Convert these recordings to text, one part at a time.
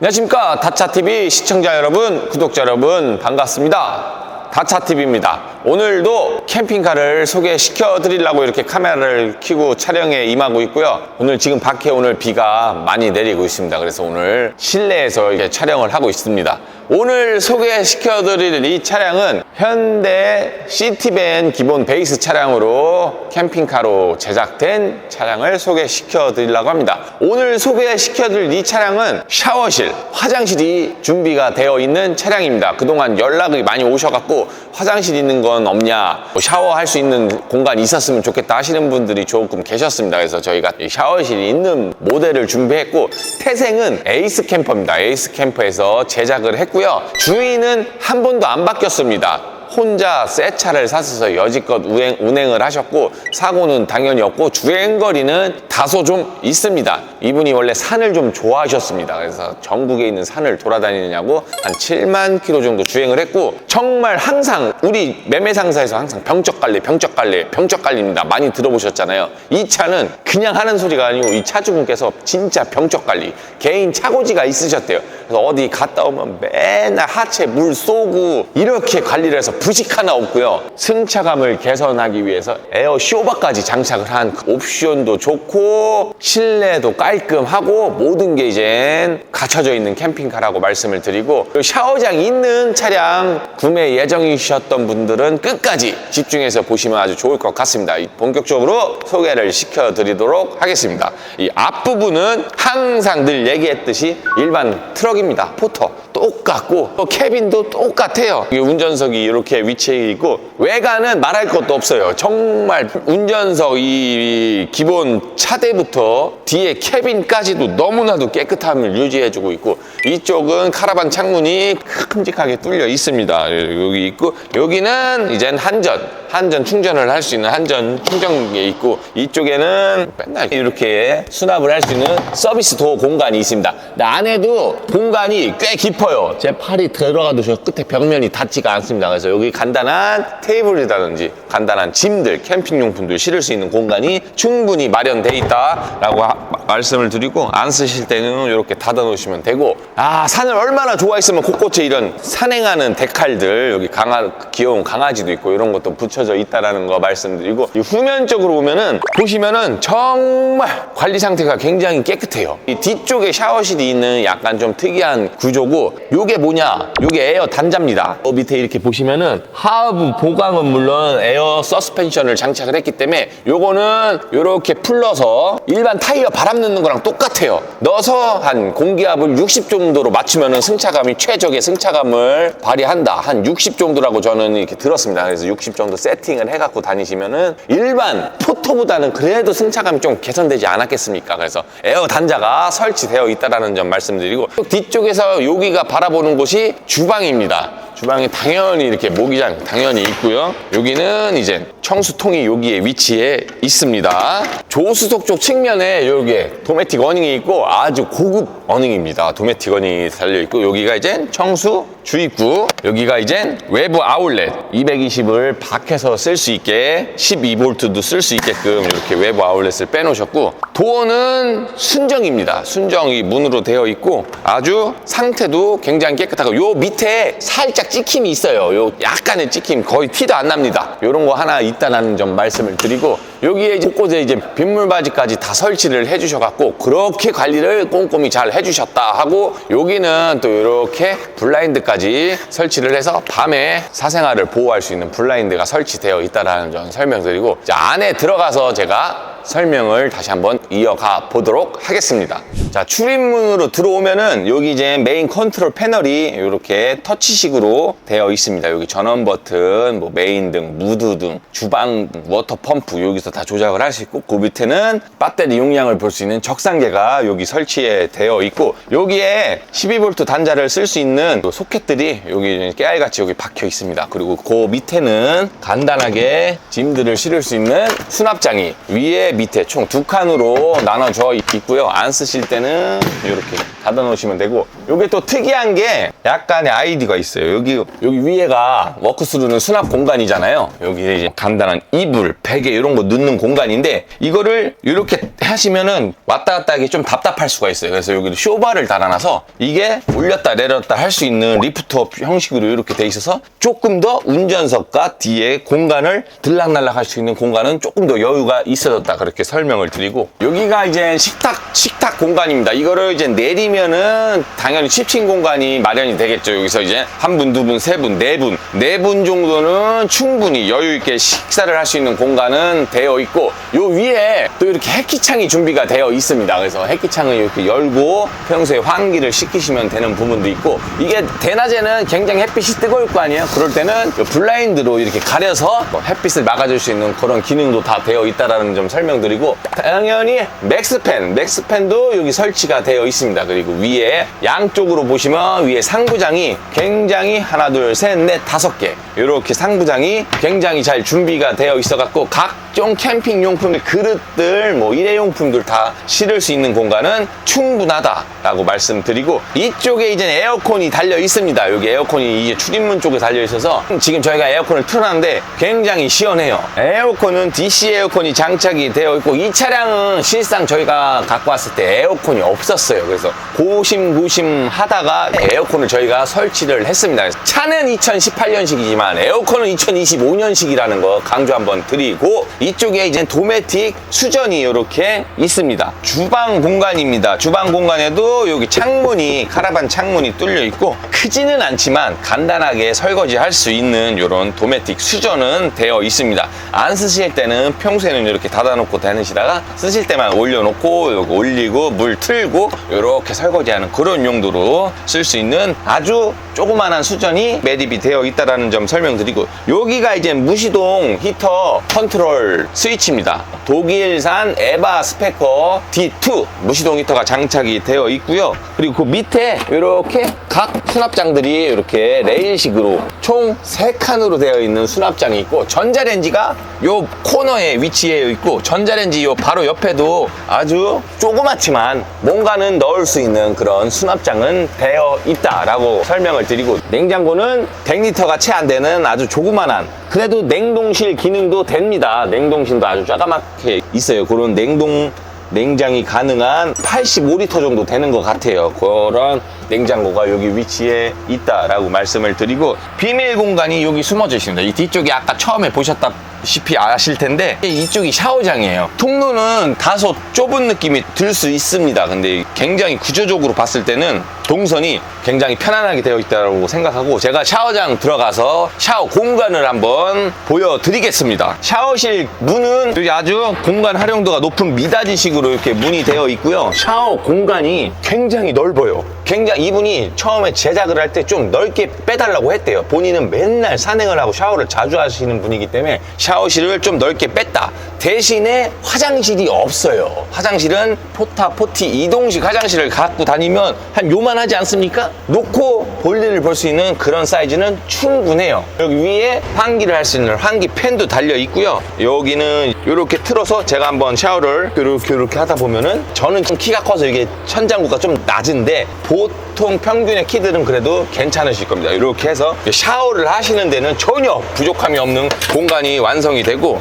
안녕하십니까. 다차TV 시청자 여러분 구독자 여러분 반갑습니다. 다차TV입니다. 오늘도 캠핑카를 소개시켜 드리려고 이렇게 카메라를 켜고 촬영에 임하고 있고요. 오늘 지금 밖에 오늘 비가 많이 내리고 있습니다. 그래서 오늘 실내에서 이렇게 촬영을 하고 있습니다. 오늘 소개시켜 드릴 이 차량은 현대 시티밴 기본 베이스 차량으로 캠핑카로 제작된 차량을 소개시켜 드리려고 합니다. 오늘 소개시켜 드릴 이 차량은 샤워실, 화장실이 준비가 되어 있는 차량입니다. 그동안 연락이 많이 오셔갖고 화장실 있는 건 없냐, 뭐 샤워할 수 있는 공간이 있었으면 좋겠다 하시는 분들이 조금 계셨습니다. 그래서 저희가 이 샤워실이 있는 모델을 준비했고 태생은 에이스 캠퍼입니다. 에이스 캠퍼에서 제작을 했고요. 주인은 한 번도 안 바뀌었습니다. 혼자 새 차를 사셔서 여지껏 운행, 운행을 하셨고 사고는 당연히 없고 주행거리는 다소 좀 있습니다. 이분이 원래 산을 좀 좋아하셨습니다. 그래서 전국에 있는 산을 돌아다니느냐고 한 7만 킬로 정도 주행을 했고 정말 항상 우리 매매 상사에서 항상 병적 관리, 병적 관리, 병적 관리입니다. 많이 들어보셨잖아요. 이 차는 그냥 하는 소리가 아니고 이 차주분께서 진짜 병적 관리, 개인 차고지가 있으셨대요. 그래서 어디 갔다 오면 맨날 하체 물 쏘고 이렇게 관리를 해서 부식 하나 없고요. 승차감을 개선하기 위해서 에어 쇼바까지 장착을 한그 옵션도 좋고 실내도 깔끔하고 모든 게 이제 갖춰져 있는 캠핑카라고 말씀을 드리고 그 샤워장 있는 차량 구매 예정이셨던 분들은 끝까지 집중해서 보시면 아주 좋을 것 같습니다. 이 본격적으로 소개를 시켜드리도록 하겠습니다. 이 앞부분은 항상 늘 얘기했듯이 일반 트럭 입니다. 포터 똑같고 또 캐빈도 똑같아요. 이 운전석이 이렇게 위치해 있고 외관은 말할 것도 없어요. 정말 운전석 이 기본 차대부터 뒤에 캐빈까지도 너무나도 깨끗함을 유지해주고 있고 이쪽은 카라반 창문이 큼직하게 뚫려 있습니다. 여기 있고 여기는 이젠 한전 한전 충전을 할 수 있는 한전 충전기 있고 이쪽에는 맨날 이렇게 수납을 할 수 있는 서비스 도어 공간이 있습니다. 안에도 공간이 꽤 깊어요. 제 팔이 들어가도 저 끝에 벽면이 닿지가 않습니다. 그래서 여기 간단한 테이블이라든지 간단한 짐들, 캠핑용품들 실을 수 있는 공간이 충분히 마련돼 있다라고 하- 말씀을 드리고 안 쓰실 때는 이렇게 닫아 놓으시면 되고 아 산을 얼마나 좋아했으면 곳곳에 이런 산행하는 데칼들 여기 강아 귀여운 강아지도 있고 이런 것도 붙여 져 있다라는 거 말씀드리고 이 후면적으로 보면은 보시면은 정말 관리 상태가 굉장히 깨끗해요. 이 뒤쪽에 샤워실이 있는 약간 좀 특이한 구조고 요게 뭐냐? 요게 에어 단자입니다. 어, 밑에 이렇게 보시면은 하부 보강은 물론 에어 서스펜션을 장착을 했기 때문에 요거는 요렇게 풀러서 일반 타이어 바람 넣는 거랑 똑같아요. 넣어서 한 공기압을 60 정도로 맞추면은 승차감이 최적의 승차감을 발휘한다. 한 60 정도라고 저는 이렇게 들었습니다. 그래서 60 정도 세 팅을 해갖고 다니시면은 일반 포토보다는 그래도 승차감이 좀 개선되지 않았겠습니까? 그래서 에어 단자가 설치되어 있다라는 점 말씀드리고 뒤쪽에서 여기가 바라보는 곳이 주방입니다 주방에 당연히 이렇게 모기장 당연히 있고요. 여기는 이제 청수통이 여기에 위치해 있습니다. 조수석 쪽 측면에 여기에 도메틱 어닝이 있고 아주 고급 어닝입니다. 도메틱 어닝이 달려 있고 여기가 이제 청수 주입구 여기가 이제 외부 아울렛 220을 밖에서 쓸 수 있게 12V도 쓸 수 있게끔 이렇게 외부 아울렛을 빼놓으셨고 도어는 순정입니다. 순정이 문으로 되어 있고 아주 상태도 굉장히 깨끗하고 요 밑에 살짝 찍힘이 있어요. 요 약간의 찍힘 거의 티도 안 납니다. 요런 거 하나 있다는 점 말씀을 드리고 여기에 이제 곳곳에 이제 빗물 바지까지 다 설치를 해주셔갖고 그렇게 관리를 꼼꼼히 잘 해주셨다 하고 여기는 또 이렇게 블라인드까지 설치를 해서 밤에 사생활을 보호할 수 있는 블라인드가 설치되어 있다는 점 설명드리고 자, 안에 들어가서 제가 설명을 다시 한번 이어가 보도록 하겠습니다. 자, 출입문으로 들어오면은 여기 이제 메인 컨트롤 패널이 이렇게 터치식으로 되어 있습니다. 여기 전원 버튼, 뭐 메인 등, 무드 등, 주방 워터 펌프 여기서 다 조작을 있고 그 밑에는 배터리 용량을 볼 수 있는 적상계가 여기 설치해 되어 있고 여기에 12V 단자를 쓸 수 있는 그 소켓들이 여기 깨알같이 여기 박혀 있습니다. 그리고 그 밑에는 간단하게 짐들을 실을 수 있는 수납장이 위에 밑에 총 두 칸으로 나눠져 있고요. 안 쓰실 때는 이렇게 닫아 놓으시면 되고 요게 또 특이한 게 약간의 아이디가 있어요. 여기 여기 위에가 워크스루는 수납 공간이잖아요. 여기 이제 간단한 이불, 베개 이런 거 넣는 공간인데 이거를 이렇게 하시면은 왔다 갔다 하기 좀 답답할 수가 있어요. 그래서 여기 쇼바를 달아놔서 이게 올렸다 내렸다 할 수 있는 리프트업 형식으로 이렇게 돼 있어서 조금 더 운전석과 뒤에 공간을 들락날락 할 수 있는 공간은 조금 더 여유가 있어졌다 그렇게 설명을 드리고 여기가 이제 식탁 식탁 공간입니다. 이거를 이제 내리면 은 당연히 10층 공간이 마련이 되겠죠. 여기서 이제 한 분, 두 분, 세 분, 네 분, 네 분 정도는 충분히 여유 있게 식사를 할 수 있는 공간은 되어 있고 요 위에 또 이렇게 햇기창이 준비가 되어 있습니다. 그래서 햇기창을 이렇게 열고 평소에 환기를 시키시면 되는 부분도 있고 이게 대낮에는 굉장히 햇빛이 뜨거울 거 아니에요. 그럴 때는 요 블라인드로 이렇게 가려서 뭐 햇빛을 막아줄 수 있는 그런 기능도 다 되어 있다라는 점 설명드리고 당연히 맥스팬, 맥스팬도 여기 설치가 되어 있습니다. 그리고 위에 양쪽으로 보시면 위에 상부장이 굉장히 하나, 둘, 셋, 넷, 다섯 개 이렇게 상부장이 굉장히 잘 준비가 되어 있어 갖고 각종 캠핑 용품의 그릇들, 뭐 일회용품들 다 실을 수 있는 공간은 충분하다라고 말씀드리고 이쪽에 이제 에어컨이 달려 있습니다. 여기 에어컨이 이게 출입문 쪽에 달려 있어서 지금 저희가 에어컨을 틀어놨는데 굉장히 시원해요. 에어컨은 DC 에어컨이 장착이 되어 있고 이 차량은 실상 저희가 갖고 왔을 때 에어컨이 없었어요. 그래서 고심고심 하다가 에어컨을 저희가 설치를 했습니다. 차는 2018년식이지만 에어컨은 2025년식이라는 거 강조 한번 드리고 이쪽에 이제 도메틱 수전이 이렇게 있습니다. 주방 공간입니다. 주방 공간에도 여기 창문이 카라반 창문이 뚫려 있고 크지는 않지만 간단하게 설거지 할 수 있는 이런 도메틱 수전은 되어 있습니다. 안 쓰실 때는 평소에는 이렇게 닫아놓고 다니시다가 쓰실 때만 올려놓고 올리고 물 틀고 이렇게 설거지하는 그런 용도로 쓸 수 있는 아주 조그만한 수전이 매립이 되어 있다는 점 설명드리고 여기가 이제 무시동 히터 컨트롤 스위치입니다. 독일산 에바 스페커 D2 무시동 히터가 장착이 되어 있고요. 그리고 그 밑에 이렇게 각 수납장들이 이렇게 레일식으로 총 3칸으로 되어 있는 수납장이 있고 전자레인지가 요 코너에 위치해 있고 전자레인지 요 바로 옆에도 아주 조그맣지만 뭔가는 넣을 수 있는 그런 수납장은 되어 있다라고 설명을 드리고 냉장고는 100리터가 채 안 되는 아주 조그만한 그래도 냉동실 기능도 됩니다. 냉동실도 아주 조그맣게 있어요. 그런 냉동 냉장이 가능한 85리터 정도 되는 것 같아요. 그런 냉장고가 여기 위치에 있다라고 말씀을 드리고 비밀 공간이 여기 숨어져 있습니다. 이 뒤쪽이 아까 처음에 보셨다 시피 아실 텐데 이쪽이 샤워장이에요. 통로는 다소 좁은 느낌이 들 수 있습니다. 근데 굉장히 구조적으로 봤을 때는 동선이 굉장히 편안하게 되어 있다고 생각하고 제가 샤워장 들어가서 샤워 공간을 한번 보여드리겠습니다. 샤워실 문은 아주 공간 활용도가 높은 미닫이식으로 이렇게 문이 되어 있고요. 샤워 공간이 굉장히 넓어요. 굉장히 이분이 처음에 제작을 할 때 좀 넓게 빼달라고 했대요. 본인은 맨날 산행을 하고 샤워를 자주 하시는 분이기 때문에 샤워실을 좀 넓게 뺐다. 대신에 화장실이 없어요. 화장실은 포타, 포티, 이동식 화장실을 갖고 다니면 한 요만하지 않습니까? 놓고 볼일을 볼 수 있는 그런 사이즈는 충분해요. 여기 위에 환기를 할 수 있는 환기 팬도 달려 있고요. 여기는 이렇게 틀어서 제가 한번 샤워를 이렇게 이렇게 하다 보면은 저는 좀 키가 커서 이게 천장고가 좀 낮은데 보통 평균의 키들은 그래도 괜찮으실 겁니다. 이렇게 해서 샤워를 하시는 데는 전혀 부족함이 없는 공간이 완성이 되고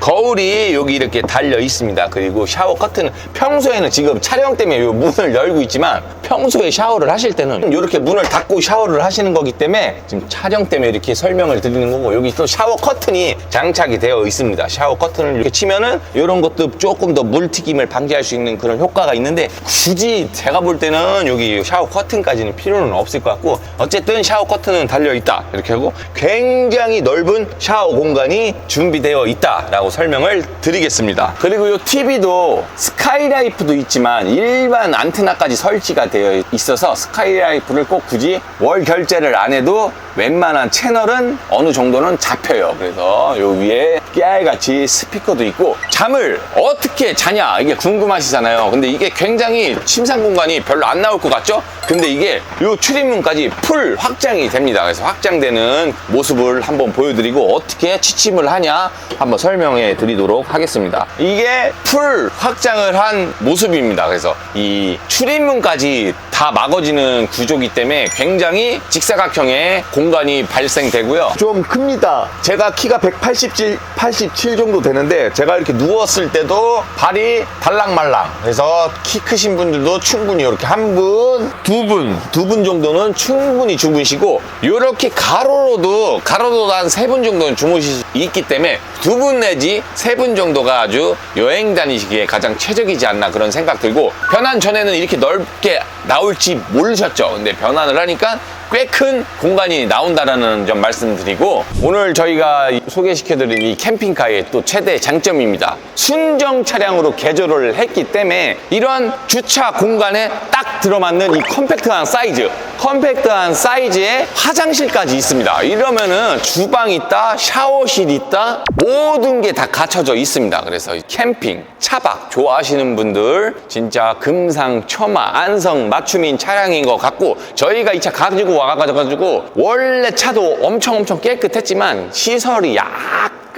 거 울, 이 여기 이렇게 달려 있습니다. 그리고 샤워 커튼은 평소에는 지금 촬영 때문에 이 문을 열고 있지만 평소에 샤워를 하실 때는 이렇게 문을 닫고 샤워를 하시는 거기 때문에 지금 촬영 때문에 이렇게 설명을 드리는 거고 여기 또 샤워 커튼이 장착이 되어 있습니다. 샤워 커튼을 이렇게 치면은 이런 것도 조금 더 물튀김을 방지할 수 있는 그런 효과가 있는데 굳이 제가 볼 때는 여기 샤워 커튼까지는 필요는 없을 것 같고 어쨌든 샤워 커튼은 달려 있다 이렇게 하고 굉장히 넓은 샤워 공간이 준비되어 있다 라고 설명을 드리겠습니다. 그리고 이 TV도 스카이라이프도 있지만 일반 안테나까지 설치가 되어 있어서 스카이라이프를 꼭 굳이 월 결제를 안 해도 웬만한 채널은 어느 정도는 잡혀요. 그래서 요 위에 깨알같이 스피커도 있고 잠을 어떻게 자냐 이게 궁금하시잖아요. 근데 이게 굉장히 침상 공간이 별로 안 나올 것 같죠? 근데 이게 요 출입문까지 풀 확장이 됩니다. 그래서 확장되는 모습을 한번 보여드리고 어떻게 취침을 하냐 한번 설명해 드리도록 하겠습니다. 이게 풀 확장을 한 모습입니다. 그래서 이 출입문까지 다 막아지는 구조기 때문에 굉장히 직사각형의 공 간이 발생되고요. 좀 큽니다. 제가 키가 187, 87 정도 되는데 제가 이렇게 누웠을 때도 발이 달랑말랑. 그래서 키 크신 분들도 충분히 이렇게 한 분, 두 분, 두 분 정도는 충분히 주무시고, 이렇게 가로로도, 가로로도 한 세 분 정도는 주무실 수 있기 때문에 두 분 내지 세 분 정도가 아주 여행 다니시기에 가장 최적이지 않나 그런 생각 들고, 변환 전에는 이렇게 넓게 나올지 모르셨죠. 근데 변환을 하니까 꽤 큰 공간이 나온다라는 점 말씀드리고 오늘 저희가 소개시켜드린 이 캠핑카의 또 최대 장점입니다. 순정 차량으로 개조를 했기 때문에 이런 주차 공간에 딱 들어맞는 이 컴팩트한 사이즈 컴팩트한 사이즈의 화장실까지 있습니다. 이러면은 주방 있다, 샤워실 있다, 모든 게 다 갖춰져 있습니다. 그래서 이 캠핑, 차박 좋아하시는 분들 진짜 금상첨화, 안성 맞춤인 차량인 것 같고 저희가 이 차 가지고 와가지고 원래 차도 엄청 엄청 깨끗했지만 시설이 약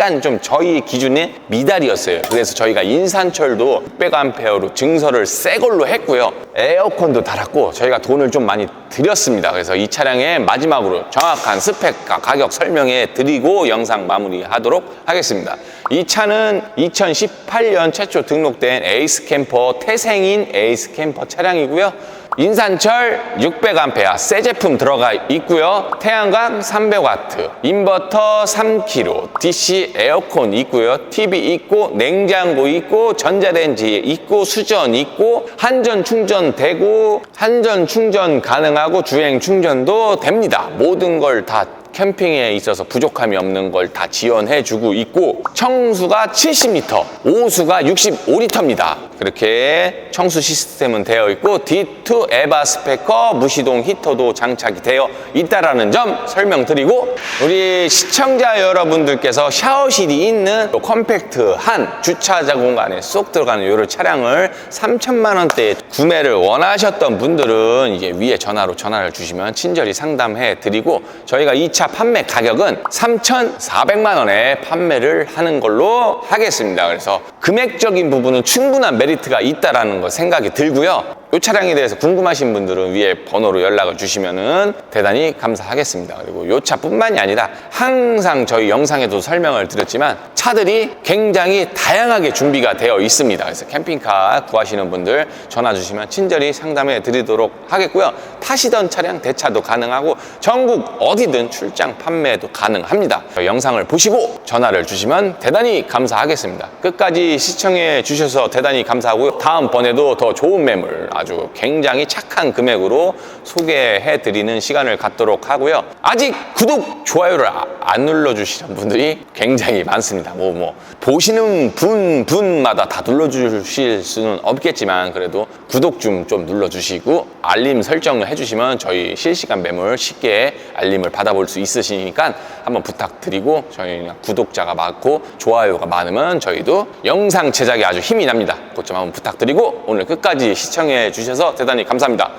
간 좀 저희 기준에 미달이었어요. 그래서 저희가 인산철도 600암페어로 증설을 새 걸로 했고요. 에어컨도 달았고 저희가 돈을 좀 많이 드렸습니다. 그래서 이 차량의 마지막으로 정확한 스펙과 가격 설명해 드리고 영상 마무리하도록 하겠습니다. 이 차는 2018년 최초 등록된 에이스 캠퍼 태생인 에이스 캠퍼 차량이고요. 인산철 600A 새 제품 들어가 있고요. 태양광 300W, 인버터 3kg, DC 에어컨 있고요. TV 있고 냉장고 있고 전자레인지 있고 수전 있고 한전 충전 되고 한전 충전 가능하고 주행 충전도 됩니다. 모든 걸 다 캠핑에 있어서 부족함이 없는 걸 다 지원해 주고 있고 청수가 70리터, 오수가 65리터입니다. 그렇게 청수 시스템은 되어 있고 D2 에바 스페커 무시동 히터도 장착이 되어 있다라는 점 설명드리고 우리 시청자 여러분들께서 샤워실이 있는 또 컴팩트한 주차자 공간에 쏙 들어가는 이런 차량을 3천만 원대에 구매를 원하셨던 분들은 이제 위에 전화로 전화를 주시면 친절히 상담해 드리고 저희가 이 차 판매 가격은 3,400만 원에 판매를 하는 걸로 하겠습니다. 그래서 금액적인 부분은 충분한 메리트가 있다라는 거 생각이 들고요. 이 차량에 대해서 궁금하신 분들은 위에 번호로 연락을 주시면은 대단히 감사하겠습니다. 그리고 이 차뿐만이 아니라 항상 저희 영상에도 설명을 드렸지만 차들이 굉장히 다양하게 준비가 되어 있습니다. 그래서 캠핑카 구하시는 분들 전화 주시면 친절히 상담해 드리도록 하겠고요. 타시던 차량 대차도 가능하고 전국 어디든 출장 판매도 가능합니다. 영상을 보시고 전화를 주시면 대단히 감사하겠습니다. 끝까지 시청해 주셔서 대단히 감사하고요. 다음번에도 더 좋은 매물 아주 굉장히 착한 금액으로 소개해 드리는 시간을 갖도록 하고요. 아직 구독, 좋아요를 아- 안 눌러주시는 분들이 굉장히 많습니다. 뭐, 뭐, 보시는 분, 분마다 다 눌러주실 수는 없겠지만 그래도 구독 좀, 좀 눌러주시고 알림 설정을 해주시면 저희 실시간 매물 쉽게 알림을 받아볼 수 있으시니까 한번 부탁드리고 저희는 구독자가 많고 좋아요가 많으면 저희도 영상 제작에 아주 힘이 납니다. 그것 좀 한번 부탁드리고 오늘 끝까지 시청해 주셔서 대단히 감사합니다.